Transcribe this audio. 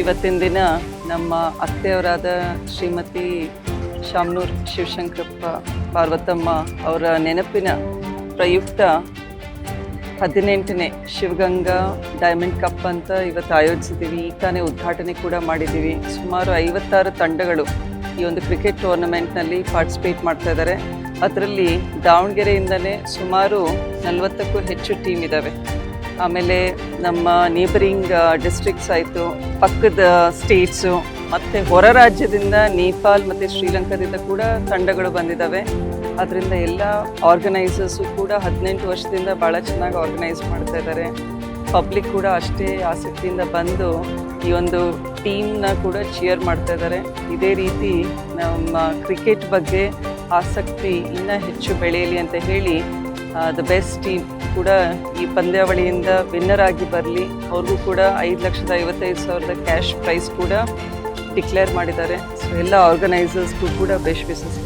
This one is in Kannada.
ಇವತ್ತಿನ ದಿನ ನಮ್ಮ ಅತ್ತೆಯವರಾದ ಶ್ರೀಮತಿ ಶಾಮನೂರ್ ಶಿವಶಂಕರಪ್ಪ ಪಾರ್ವತಮ್ಮ ಅವರ ನೆನಪಿನ ಪ್ರಯುಕ್ತ ಹದಿನೆಂಟನೇ ಶಿವಗಂಗಾ ಡೈಮಂಡ್ ಕಪ್ ಅಂತ ಇವತ್ತು ಆಯೋಜಿಸಿದ್ದೀವಿ. ಈ ತಾನೇ ಉದ್ಘಾಟನೆ ಕೂಡ ಮಾಡಿದ್ದೀವಿ. ಸುಮಾರು ಐವತ್ತಾರು ತಂಡಗಳು ಈ ಒಂದು ಕ್ರಿಕೆಟ್ ಟೂರ್ನಮೆಂಟ್ನಲ್ಲಿ ಪಾರ್ಟಿಸಿಪೇಟ್ ಮಾಡ್ತಾ ಇದ್ದಾರೆ. ಅದರಲ್ಲಿ ದಾವಣಗೆರೆಯಿಂದಲೇ ಸುಮಾರು ನಲವತ್ತಕ್ಕೂ ಹೆಚ್ಚು ಟೀಮ್ ಇದ್ದಾವೆ. ಆಮೇಲೆ ನಮ್ಮ ನೇಬರಿಂಗ್ ಡಿಸ್ಟ್ರಿಕ್ಟ್ಸ್ ಆಯಿತು. ಪಕ್ಕದ ಸ್ಟೇಟ್ಸು ಮತ್ತು ಹೊರ ರಾಜ್ಯದಿಂದ ನೇಪಾಲ್ ಮತ್ತು ಶ್ರೀಲಂಕಾದಿಂದ ಕೂಡ ತಂಡಗಳು ಬಂದಿದ್ದಾವೆ ಅದರಿಂದ ಎಲ್ಲ ಆರ್ಗನೈಸರ್ಸು ಕೂಡ ಹದಿನೆಂಟು ವರ್ಷದಿಂದ ಭಾಳ ಚೆನ್ನಾಗಿ ಆರ್ಗನೈಸ್ ಮಾಡ್ತಾ ಇದ್ದಾರೆ ಪಬ್ಲಿಕ್ ಕೂಡ ಅಷ್ಟೇ ಆಸಕ್ತಿಯಿಂದ ಬಂದು ಈ ಒಂದು ಟೀಮ್ನ ಕೂಡ ಚಿಯರ್ ಮಾಡ್ತಾ ಇದ್ದಾರೆ ಇದೇ ರೀತಿ ನಮ್ಮ ಕ್ರಿಕೆಟ್ ಬಗ್ಗೆ ಆಸಕ್ತಿ ಇನ್ನೂ ಹೆಚ್ಚು ಬೆಳೆಯಲಿ ಅಂತ ಹೇಳಿ ದ ಬೆಸ್ಟ್ ಟೀಮ್ ಕೂಡ ಈ ಪಂದ್ಯಾವಳಿಯಿಂದ ವಿನ್ನರ್ ಆಗಿ ಬರಲಿ. ಅವ್ರಿಗೂ ಕೂಡ ಐದು ಲಕ್ಷದ ಐವತ್ತೈದು ಸಾವಿರದ ಕ್ಯಾಶ್ ಪ್ರೈಸ್ ಕೂಡ ಡಿಕ್ಲೇರ್ ಮಾಡಿದ್ದಾರೆ. ಸೊ ಎಲ್ಲ ಆರ್ಗನೈಸರ್ಸ್ಗೂ ಕೂಡ ಬೆಸ್ಟ್ ವಿಸಸ್